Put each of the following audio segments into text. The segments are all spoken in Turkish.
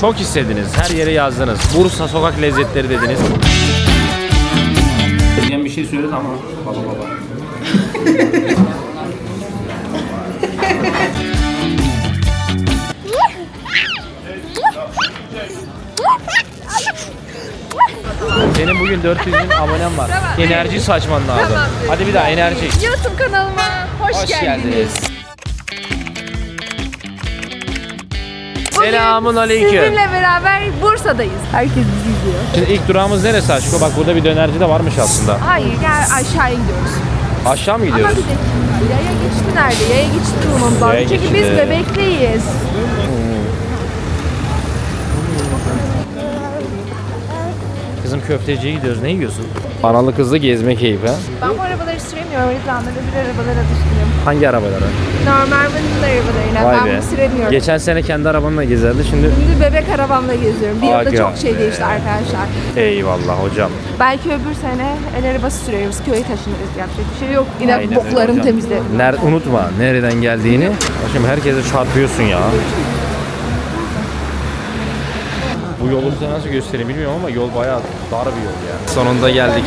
Çok istediniz. Her yere yazdınız. Bursa sokak lezzetleri dediniz. Diyen bir şey söyledi ama baba baba. Senin bugün 400 bin abonen var. Enerji saçman lazım. Tamam. Hadi bir daha enerji. YouTube kanalıma hoş, Hoş geldiniz. geldiniz. Selamun aleyküm. Sizinle beraber Bursa'dayız. Herkes bizi izliyor. Şimdi ilk durağımız neresi aşkım? Bak burada bir dönerci de varmış aslında. Hayır gel aşağıya gidiyoruz. Aşağı mı Ama gidiyoruz? bir dakika yaya geçti nerede? Yaya geçti bulmamız Yaya lazım. Çünkü geçidi. biz bebekliyiz. Kızım köfteciye gidiyoruz. Ne yiyorsun? Analı kızlı gezme keyfi. ha? Ben bu arabaları süremiyorum. De bir arabalara düşkünüm. Hangi arabalara? Normal vanilla arabalarına. Vay ben be. bunu süremiyorum. Geçen sene kendi arabamla gezerdi. Şimdi Şimdi bebek arabamla geziyorum. Bir yılda Aga çok şey be. değişti arkadaşlar. eyvallah hocam. Belki öbür sene el arabası süreriz. Köye taşınırız. Yapacak bir şey yok. Yine Aynen öyle boklarını hocam. Ner unutma nereden geldiğini. Şimdi herkese çarpıyorsun ya. Bu yolu size nasıl göstereyim bilmiyorum ama yol bayağı dar bir yol ya. Sonunda geldik.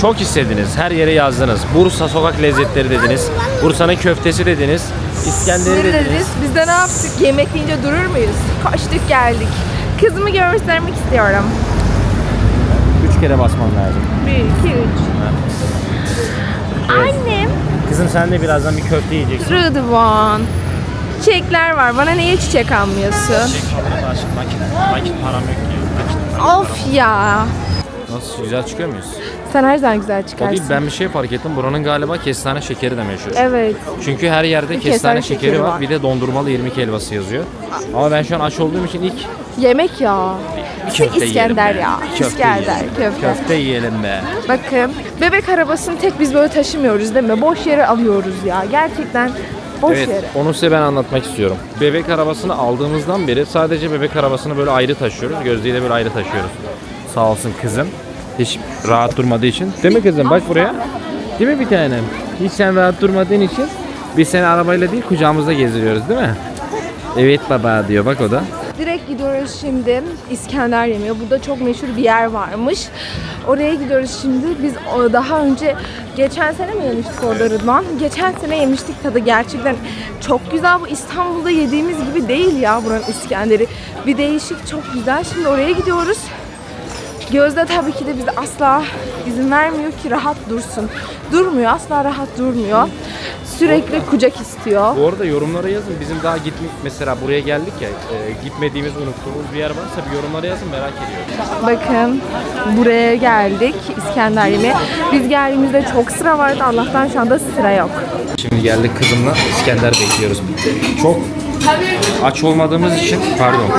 Çok istediniz. Her yere yazdınız. Bursa sokak lezzetleri dediniz. Bursa'nın köftesi dediniz. İskender'i dediniz. deriz? Biz de ne yaptık? Yemek yiyince durur muyuz? Koştuk geldik. Kızımı göstermek istiyorum. Üç kere basman lazım. 1, 2, 3. Annem. Kızım sen de birazdan bir köfte yiyeceksin. Rıdvan. Çiçekler var. Bana niye çiçek almıyorsun? Nakit, nakit param yok. Of ya. Nasıl güzel çıkıyor muyuz? Sen her zaman güzel O çıkarsın. değil ben bir şey fark ettim. Buranın galiba kestane şekeri de meşhur. Evet. Çünkü her yerde kestane, kestane şekeri, şekeri var. var. Bir de dondurmalı irmik helvası yazıyor. Ama ben şu an aç olduğum için ilk Yemek ya. köfte İskender ya. Köfte İskender, yiyelim. köfte. Köfte yiyelim be. Bakın bebek arabasını tek biz böyle taşımıyoruz değil mi? Boş yere alıyoruz ya. Gerçekten boş Evet, yere. onu size ben anlatmak istiyorum. Bebek arabasını aldığımızdan beri sadece bebek arabasını böyle ayrı taşıyoruz. Gözde'yi de böyle ayrı taşıyoruz. Sağ olsun kızım. Hiç rahat durmadığı için. Değil mi kızım? Bak buraya. Değil mi bir tanem? Hiç sen rahat durmadığın için biz seni arabayla değil kucağımızda gezdiriyoruz değil mi? Evet baba diyor bak o da. Direkt gidiyoruz şimdi İskender yemeğe. Burada çok meşhur bir yer varmış. Oraya gidiyoruz şimdi. Biz o daha önce geçen sene mi yemiştik orada Rıdvan? Geçen sene yemiştik tadı gerçekten çok güzel. Bu İstanbul'da yediğimiz gibi değil ya buranın İskender'i. Bir değişik çok güzel. Şimdi oraya gidiyoruz. Gözde tabii ki de bize asla izin vermiyor ki rahat dursun. Durmuyor, asla rahat durmuyor. Sürekli kucak istiyor. Bu arada yorumlara yazın. Bizim daha gitme mesela buraya geldik ya. e, gitmediğimiz, unuttuğumuz bir yer varsa bir yorumlara yazın merak ediyorum. Bakın buraya geldik İskender yemeğe. Biz geldiğimizde çok sıra vardı. Allah'tan şu anda sıra yok. Şimdi geldik kızımla İskender bekliyoruz. Çok aç olmadığımız için pardon.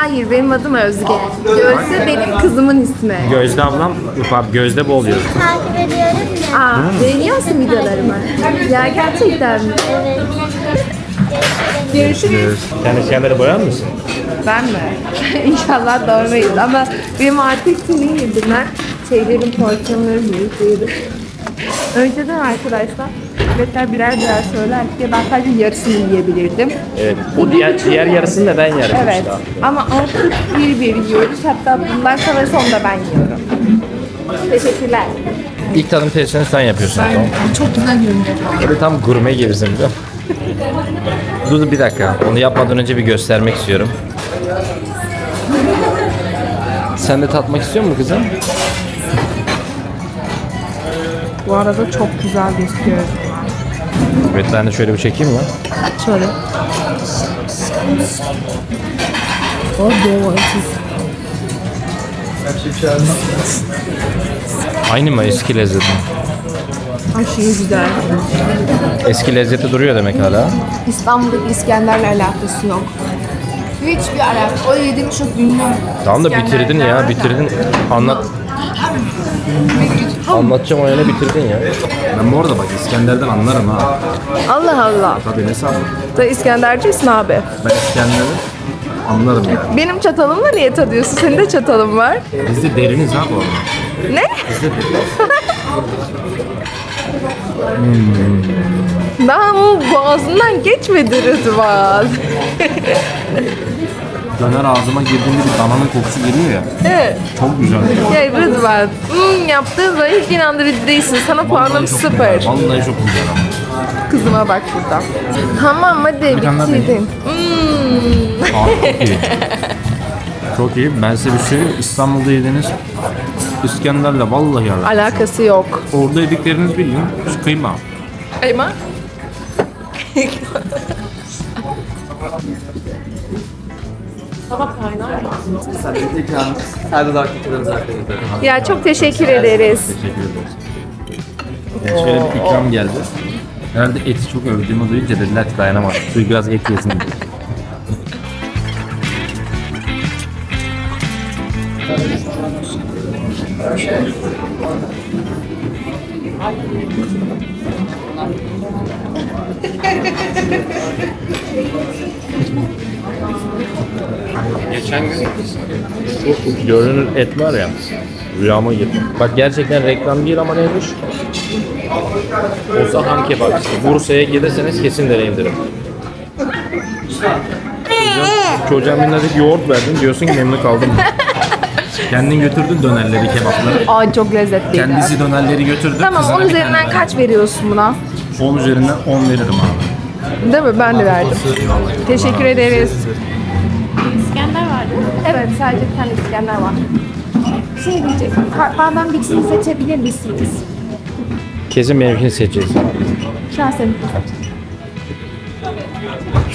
Hayır benim adım Özge. Gözde benim kızımın ismi. Gözde ablam, pardon Gözde boğuluyor. takip ediyorum da. Aa, beğeniyorsun videolarımı. Ya gerçekten mi? Görüşürüz. Sen İskender'i boyar mısın? Ben mi? İnşallah doğrayız ama benim artık senin yedim ben. Şeylerin porsiyonları büyükteydi. Önceden arkadaşlar biletler birer birer söylerken ben sadece yarısını yiyebilirdim. Evet. O diğer diğer yarısını da ben yerim Evet. işte. Ama artık bir bir yiyoruz. Hatta bundan sonrası onu da ben yiyorum. Teşekkürler. İlk tadım testini sen yapıyorsun. Tamam. Çok güzel görünüyor. Böyle tam gurme gibisin biliyor musun? Dur bir dakika. Onu yapmadan önce bir göstermek istiyorum. Sen de tatmak istiyor musun kızım? Bu arada çok güzel gözüküyor. Evet ben de şöyle bir çekeyim mi? Şöyle. O. Aynı mı eski lezzeti? Aşırı güzel. Eski lezzeti duruyor demek hala. İstanbul'daki İskender'le alakası yok. Hiçbir alakası. O yediğim çok ünlü. Tamam da bitirdin ya bitirdin. Anlat. Anlatacağım o yana bitirdin ya. Ben bu arada bak İskender'den anlarım ha. Allah Allah. Tabii ne sandın? Da İskenderci misin abi? Ben İskender'i anlarım yani. Benim çatalımla niye tadıyorsun? Senin de çatalın var. Bizde deriniz ha bu arada. Ne? Bizde deriniz. Daha bu boğazından geçmedi Rıdvan. döner ağzıma girdiğinde bir dananın kokusu geliyor ya. Evet. Çok güzel. Ya Rıdvan, hmm, yaptığın zaman hiç inandırıcı değilsin. Sana puanım çok sıfır. güzel. Vallahi çok güzel ama. Kızıma bak burada. Tamam hadi tane daha bitirdin. Hmm. Aa, çok iyi. Çok iyi. Ben size bir şey? İstanbul'da yediğiniz İskender'le vallahi alakası. Alakası yok. Orada yedikleriniz bildiğin şu kıyma. Eyma? Ya çok teşekkür ederiz. Teşekkür ederiz. Yani şöyle bir ikram geldi. Herhalde eti çok övdüğümü duyunca dediler ki dayanamadım. Çocuk biraz et yesin dedi. Geçen gün bu görünür et var ya rüyama girdi. Bak gerçekten reklam değil ama neymiş? Olsa ham kebap işte. Bursa'ya gelirseniz kesin deneyin derim. Çocuğa, minnacık yoğurt verdin diyorsun ki memnun kaldım. Kendin götürdün dönerleri, kebapları. Aa çok lezzetliydi. Kendisi dönerleri götürdü. Tamam kızına 10 bir üzerinden tane kaç veriyorsun buna? verdi. 10 üzerinden 10 veririm abi. Değil mi? Ben de verdim. Teşekkür ederiz. Evet sadece bir tane İskender var. Şey diyecektim. Kartlardan birisini seçebilir misiniz? Kesin benimkini seçeceğiz. Senin.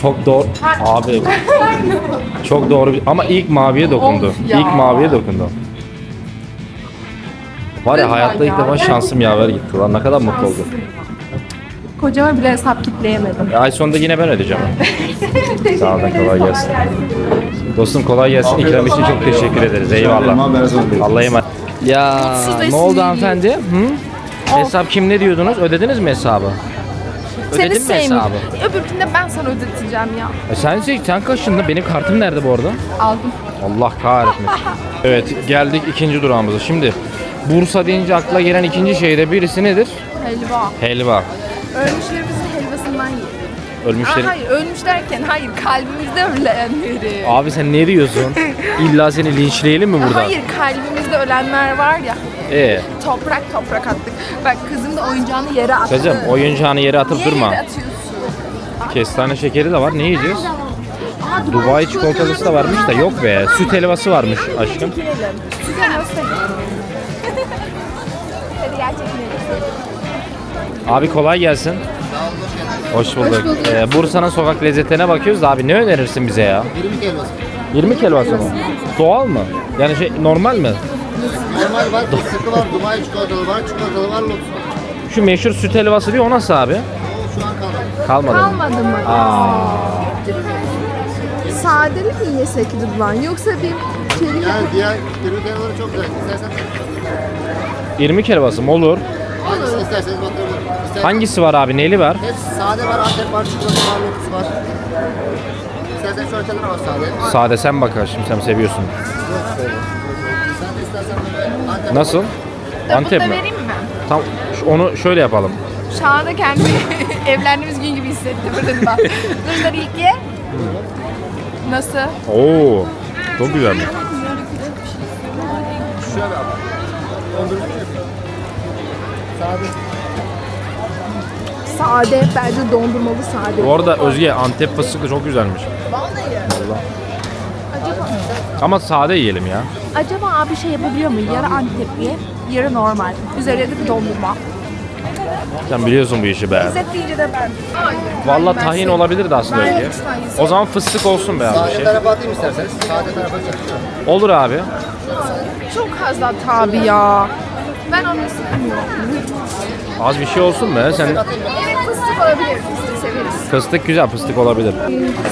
Çok doğru. Abi. Çok doğru. bir- Ama ilk maviye dokundu. Of ya. İlk maviye dokundu. Var ya hayatta ilk defa şansım yaver gitti lan. Ne kadar mutlu oldum. Kocama bile hesap kitleyemedim. Ay sonunda yine ben ödeyeceğim. Sağ olun kolay gelsin. Dostum kolay gelsin. İkram için çok teşekkür ederiz. Eyvallah. Allah'a emanet. Ya Mutsuz ne oldu sinirli. hanımefendi? Hı? Hesap kim ne diyordunuz? Ödediniz mi hesabı? Seni Ödedin mi sevmiyorum. hesabı? Öbürkünde ben sana ödeteceğim ya. E sen, sen kaçtın Benim kartım nerede bu arada? Aldım. Allah kahretmiş. evet geldik ikinci durağımıza. Şimdi Bursa deyince akla gelen ikinci şeyde birisi nedir? Helva. Helva. Helvasından yiyelim. Aa, Ölmüşlerin... hayır ölmüş derken hayır kalbimizde ölenleri. Abi sen ne diyorsun? İlla seni linçleyelim mi burada? Hayır kalbimizde ölenler var ya. Ee, Toprak toprak attık. Bak kızım da oyuncağını yere attı. kızım oyuncağını yere atıp Niye durma. yere atıyorsun? Kestane şekeri de var. Ne yiyeceğiz? Aa, Dubai çikolatası da varmış da yok be. Süt helvası varmış aşkım. Süt helvası da Hadi gel çekilelim. Abi kolay gelsin. Hoş bulduk. Ee, Bursa'nın sokak lezzetlerine bakıyoruz da abi ne önerirsin bize ya? 20 kelvası. 20 kelvası mı? Doğal mı? Yani şey normal mi? Normal var, fıstıklı var, Dubai çikolatalı var, çikolatalı var, lotus var. Şu meşhur süt helvası diyor o nasıl abi? O şu an kaldı. Kalmadı mı? Kalmadı mı? Sadeli mi yesek Rıdvan? Yoksa bir çelik Yani diğer 20 kelvaları çok güzel. İstersen 20 helvası mı? Olur. hangisini isterseniz bakabilirim. İstersen Hangisi var abi? Neli var? Hepsi sade var, antep var, çikolata var, lotus var. İstersen şu öteler var sade. Sade sen bak aşkım sen seviyorsun. Sen de istersen böyle antep Nasıl? Antep mi? vereyim mi? Tam onu şöyle yapalım. Şu anda kendimi evlendiğimiz gün gibi hissettim Rıdvan. Dur dur ilk ye. Nasıl? Oo. Çok güzel. sade. Sade. Bence dondurmalı sade. Bu arada Özge Antep fıstıklı çok güzelmiş. Vallahi. Acaba, Ama sade yiyelim ya. acaba abi şey yapabiliyor mu? Yarı Antepli, yarı normal. Üzerine de bir dondurma. Sen biliyorsun bu işi be. İzzet deyince de ben. Valla ben tahin sevdim. olabilirdi aslında Ben Özge. O zaman fıstık olsun be abi bir Sade şey. tarafa atayım isterseniz. Sade tarafa çekiyorum. Olur abi. Çok fazla tabi ya. Ben onu. Az bir şey olsun be. Sen? Evet fıstık olabilir. Fıstık severiz. fıstık güzel fıstık olabilir.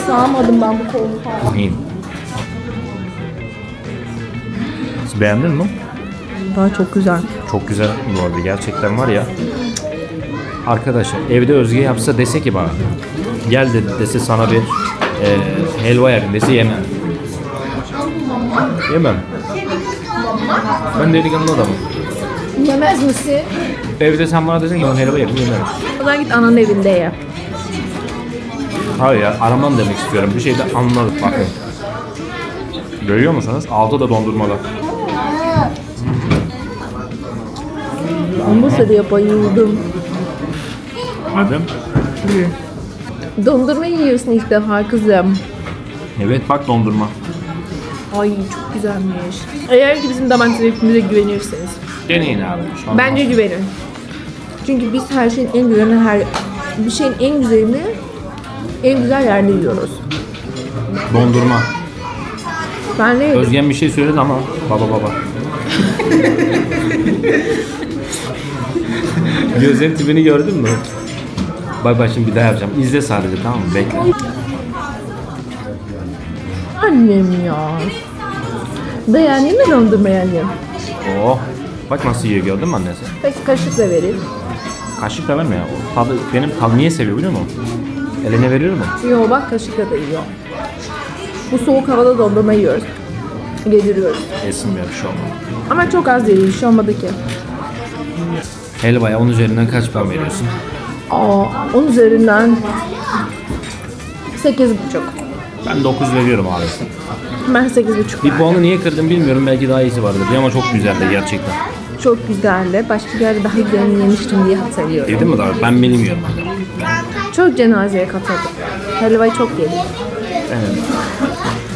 Sağmadım ben bu kolumu falan. İyi. Beğendin mi? Daha çok güzel. Çok güzel bu arada gerçekten var ya. Arkadaşlar evde Özge yapsa dese ki bana gel de dese sana bir e, helva yapayım dese yemem. Yemem. Ben delikanlı adamım. Yemez misin? Evde sen bana desen ki ben helva yapayım yemem. O zaman git ananın evinde ye. Hayır ya aramam demek istiyorum. Bir şeyde anladık bakın. Görüyor musunuz? Altı da dondurmalı. Bursa'da bayıldım. Hadi. Dondurma yiyorsun ilk defa kızım. Evet bak dondurma. Ay çok güzelmiş. Eğer ki bizim damak zevkimize güvenirseniz. Deneyin abi. Şu an- Bence güvenin. Çünkü biz her şeyin en güzelini her bir şeyin en güzelini en güzel yerde yiyoruz. Dondurma. Ben de yedim. Özgen bir şey söyledi ama baba baba. Gözlerin tipini gördün mü? Bak bak şimdi bir daha yapacağım. İzle sadece tamam mı? Bekle. Annem ya. Beğendin mi dondurmayı annem? Oh. Bak nasıl yiyor gördün mü annesi? Peki kaşıkla vereyim. Kaşıkla verme ya. O tadı, benim tadı niye seviyor biliyor musun? Eline veriyor mu? Yo bak kaşıkla da yiyor. Bu soğuk havada dondurma yiyoruz. Yediriyoruz. Yesin bir şey olmaz. Ama çok az değil, bir şey olmadı ki. Helvaya 10 üzerinden kaç puan veriyorsun? Aa, 10 üzerinden 8,5. Ben 9 veriyorum abi. Ben 8,5 Bir puanı niye kırdım bilmiyorum. Belki daha iyisi vardır diye ama çok güzeldi gerçekten. Çok güzeldi. Başka bir yerde daha güzelini yemiştim diye hatırlıyorum. Yedin mi daha? Ben bilmiyorum. Çok cenazeye katıldım. Helvayı çok yedim. Evet.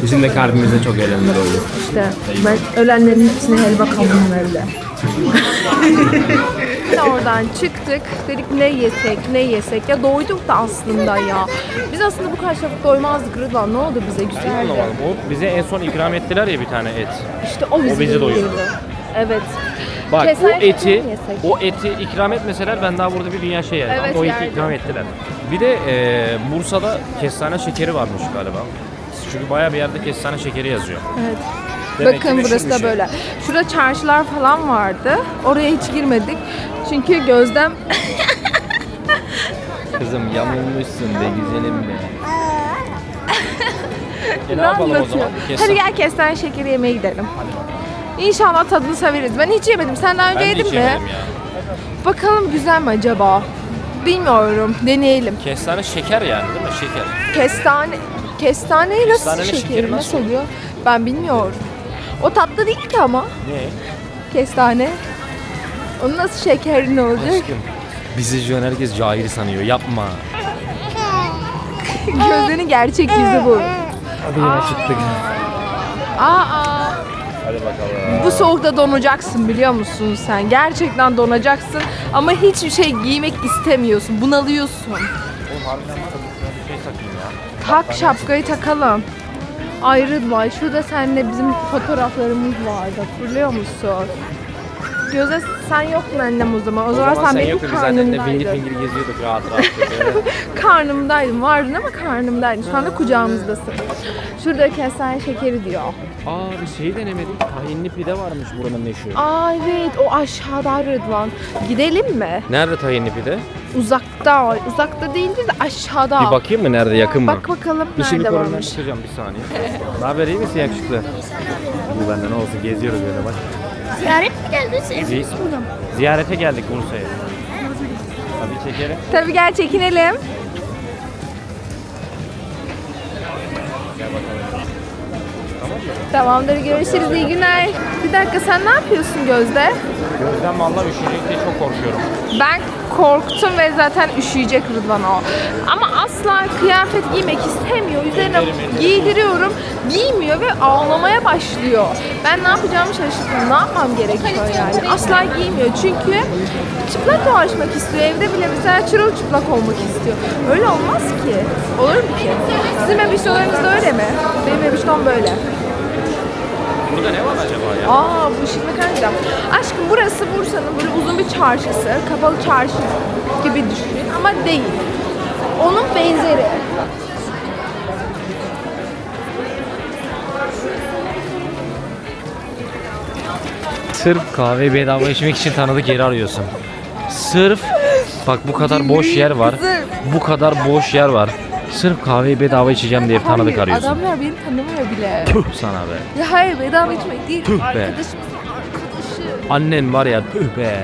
Bizim de kalbimizde çok eğlenceler oluyor. İşte ben ölenlerin hepsine helva kaldım evde. Oradan çıktık. Dedik ne yesek, ne yesek. Ya doyduk da aslında ya. Biz aslında bu kadar çabuk doymazdık Rıdvan. Ne oldu bize güzeldi. O bize en son ikram ettiler ya bir tane et. İşte o bizi, bizi doyurdu. Evet. Bak Keser o eti, mi yesek? o eti ikram etmeseler ben daha burada bir dünya şey yerdim. Evet, Ama o eti yerdim. ikram ettiler. Bir de e, Bursa'da kestane şekeri varmış galiba. Çünkü bayağı bir yerde kestane şekeri yazıyor. Evet. Demek ki Bakın meşhur burası bir da şey. böyle. Şurada çarşılar falan vardı. Oraya hiç girmedik. Çünkü Gözlem Kızım yamulmuşsun be güzelim be. e, ne yapalım o zaman? Hadi Kestane. gel kestane şekeri yemeye gidelim. İnşallah tadını severiz. Ben hiç yemedim. Sen daha önce Ben de yedin hiç mi? yemedim ya. Bakalım güzel mi acaba? Bilmiyorum. Deneyelim. Kestane şeker yani değil mi? Şeker. Kestane kestaneyi nasıl Kestanenin şekeri şekeri nasıl nasıl? oluyor? Ben bilmiyorum. O tatlı değil ki ama Ne? kestane. Onun nasıl şekerin olacak? Aşkım. Bizi şu an herkes cahil sanıyor. Yapma. Gözlerinin gerçek yüzü bu. Hadi yine çıktık. Aa, Hadi bakalım. bu soğukta donacaksın biliyor musun sen? Gerçekten donacaksın ama hiçbir şey giymek istemiyorsun. Bunalıyorsun. Oğlum harbiden bana bir şey takayım ya. Tak şapkayı takalım. Ayrılma. Şurada seninle bizim fotoğraflarımız vardı. Hatırlıyor musun? Gözde sen yoktun annem o zaman. O, zaman, sen, benim yoktun, biz de fingir fingir geziyorduk rahat rahat. böyle. Karnımdaydın. Vardın ama karnımdaydın. Şu anda kucağımızdasın. Şurada kestane şekeri diyor. Aa bir şey denemedik. Tahinli pide varmış buranın meşhur. Aa evet o aşağıda Rıdvan. Gidelim mi? Nerede tahinli pide? Uzakta. Uzakta değildi de aşağıda. Bir bakayım mı nerede yakın mı? Bak bakalım Bir şey bir nerede varmış. bakacağım bir saniye. Ne haber iyi misin yakışıklı? Bu benden olsun geziyoruz böyle bak. Ziyaret mi geldiniz? Biz ziyarete geldik Bursa'ya. Tabii çekelim. Tabii gel çekinelim. Tamamdır görüşürüz iyi günler. Bir dakika sen ne yapıyorsun Gözde? Gözden vallahi üşüyecek diye çok korkuyorum. Ben korktum ve zaten üşüyecek Rıdvan o. Ama asla kıyafet giymek istemiyor. Üzerine giydiriyorum, giymiyor ve ağlamaya başlıyor. Ben ne yapacağımı şaşırdım. Ne yapmam gerekiyor yani? Asla giymiyor çünkü çıplak dolaşmak istiyor. Evde bile mesela çırılçıplak olmak istiyor. Öyle olmaz ki. Olur mu ki? Sizin bebişleriniz de öyle mi? Benim bebişlerim böyle. Burada ne var acaba ya? Aa bu ışık ne kadar güzel. Aşkım burası Bursa'nın böyle uzun bir çarşısı. Kapalı çarşı gibi düşün ama değil. Onun benzeri. Sırf kahve bedava içmek için tanıdık yeri arıyorsun. Sırf bak bu kadar boş yer var. Bu kadar boş yer var. Sırf kahveyi bedava içeceğim diye tanıdık Hayır, arıyorsun. Adamlar beni tanımıyor bile. Tüh sana be. Ya hayır bedava içmek değil. Tüh be. Arkadaşımızın arkadaşı. Annen var ya tüh be.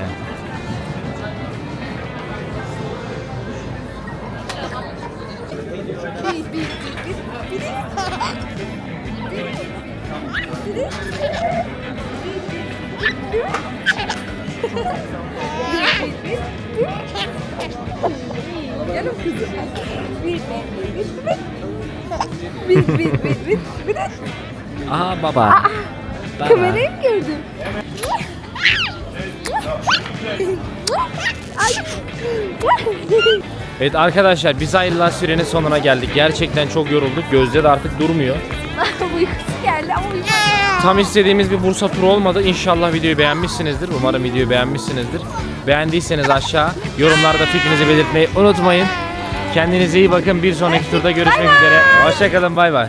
Bir, bir, Aha baba. Baba. Kamerayı mı gördün? Evet arkadaşlar biz ayrılan sürenin sonuna geldik. Gerçekten çok yorulduk. Gözde de artık durmuyor. Uykusu geldi ama uyumadı. Tam istediğimiz bir Bursa turu olmadı. İnşallah videoyu beğenmişsinizdir. Umarım videoyu beğenmişsinizdir. Beğendiyseniz aşağı yorumlarda fikrinizi belirtmeyi unutmayın. Kendinize iyi bakın. Bir sonraki turda görüşmek üzere. Hoşçakalın. Bay bay.